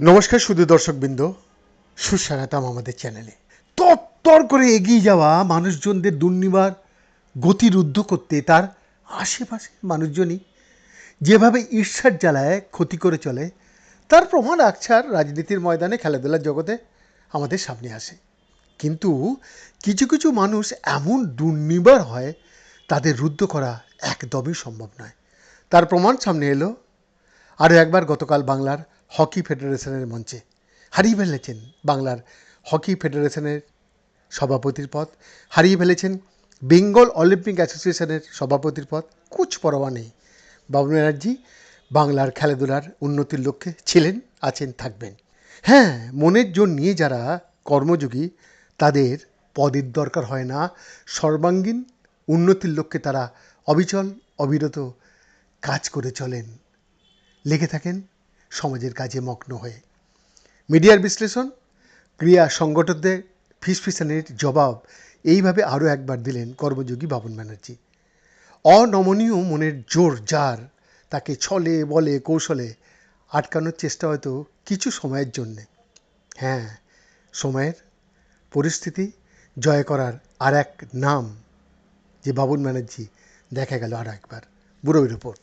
নমস্কার শুধু দর্শকবৃন্দ, সুস্বাগতম আমাদের চ্যানেলে তত্তর করে এগিয়ে যাওয়া মানুষজনদের দুর্নিবার গতিরুদ্ধ করতে তার আশেপাশের মানুষজনই যেভাবে ঈর্ষার জ্বালায় ক্ষতি করে চলে, তার প্রমাণ আকছার রাজনীতির ময়দানে খেলাধুলার জগতে আমাদের সামনে আসে। কিন্তু কিছু কিছু মানুষ এমন দুর্নিবার হয়, তাদের রুদ্ধ করা একদমই সম্ভব নয়। তার প্রমাণ সামনে এলো। আরও একবার গতকাল বাংলার হকি ফেডারেশনের মঞ্চে। হারিয়ে ফেলেছেন বাংলার হকি ফেডারেশনের সভাপতির পদ। হারিয়ে ফেলেছেন বেঙ্গল অলিম্পিক অ্যাসোসিয়েশনের সভাপতির পদ। কুচ পরোয়া নেই। বাবু ব্যানার্জি বাংলার খেলাধুলার উন্নতির লক্ষ্যে ছিলেন, আছেন, থাকবেন। হ্যাঁ মনের জোর নিয়ে যারা কর্মযোগী, তাদের পদের দরকার হয় না। সর্বাঙ্গীন উন্নতির লক্ষ্যে তারা অবিচল, অবিরত কাজ করে চলেন। লেগে থাকেন সমাজের কাজে মগ্ন হয়ে। মিডিয়ার বিশ্লেষণ, ক্রিয়া সংগঠকদের ফিসফিসানির জবাব এইভাবে আরও একবার দিলেন কর্মযোগী বাবন ব্যানার্জি। অনমনীয় মনের জোর যার, তাকে ছলে, বলে, কৌশলে আটকানোর চেষ্টা হয়তো কিছু সময়ের জন্যে। হ্যাঁ সময়ের পরিস্থিতি জয় করার আর এক নাম যে বাবুন ব্যানার্জি দেখা গেল আর একবার বুড়োই রিপোর্ট।